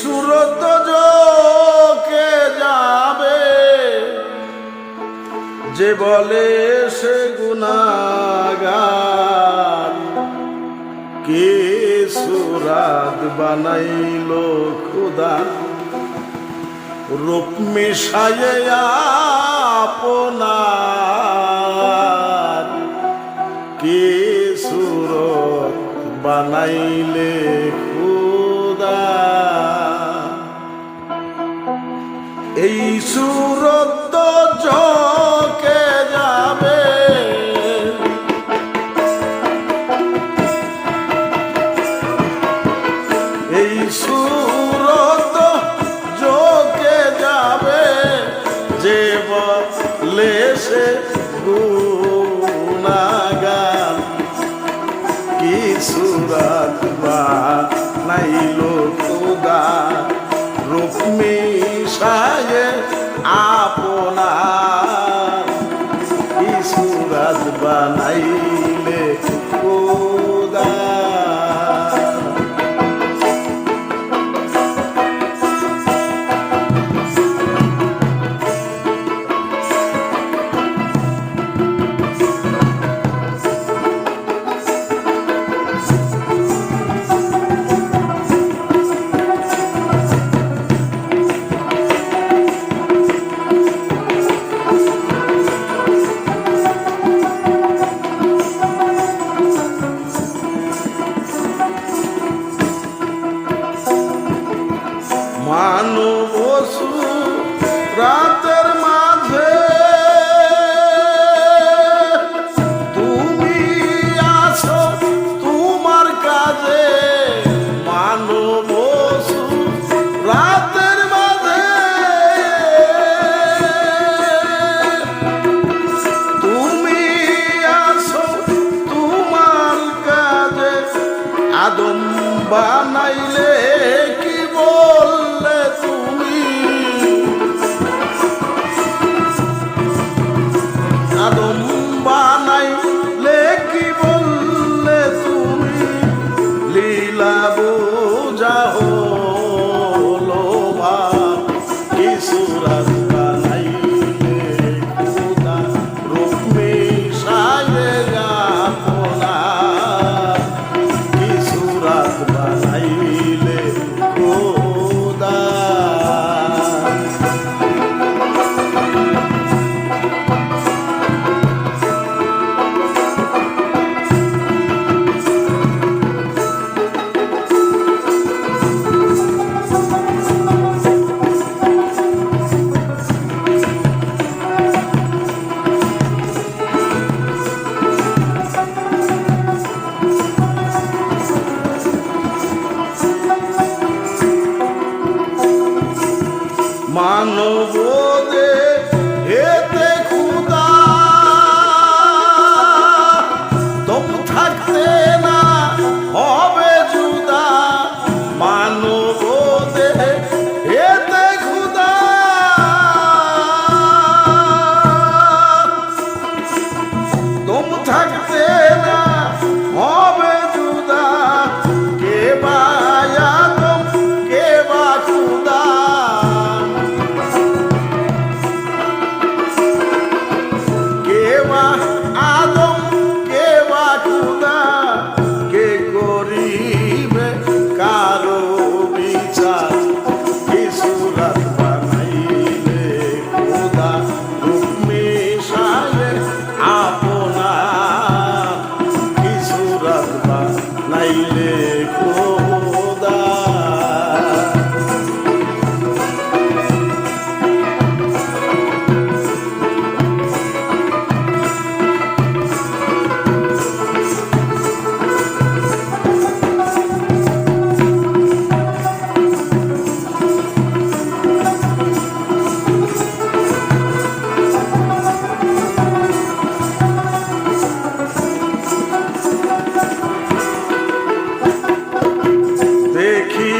সুরত কে যাবে? যে বলে সে গুনাগার কে সুরাত বানাইল খুদা? রূপ মিশাইয়া আপনার, কে সুরত বানাইলে এই সুরত চকে যাবে। এই সুরত চকে যাবে, যে বলে সে গুণাগান কি সুরাত বা নাইলো খুদা রূপ মিশায়ে আপনার। ইসুরাজ সুরাত বানাইলে novo.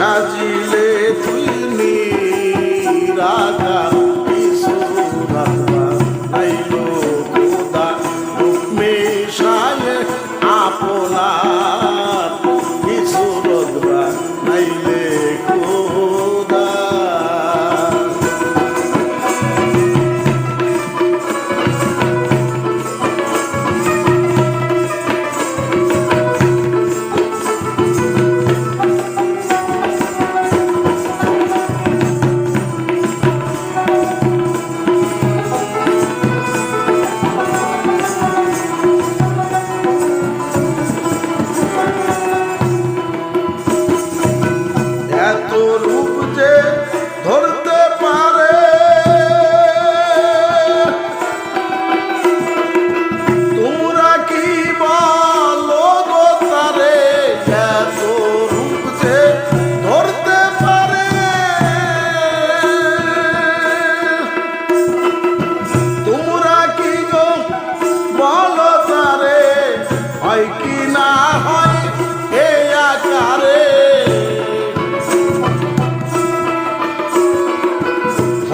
সাজিলে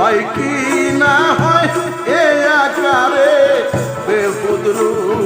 হয় কি না হয় এ আকারে বেহুদরু।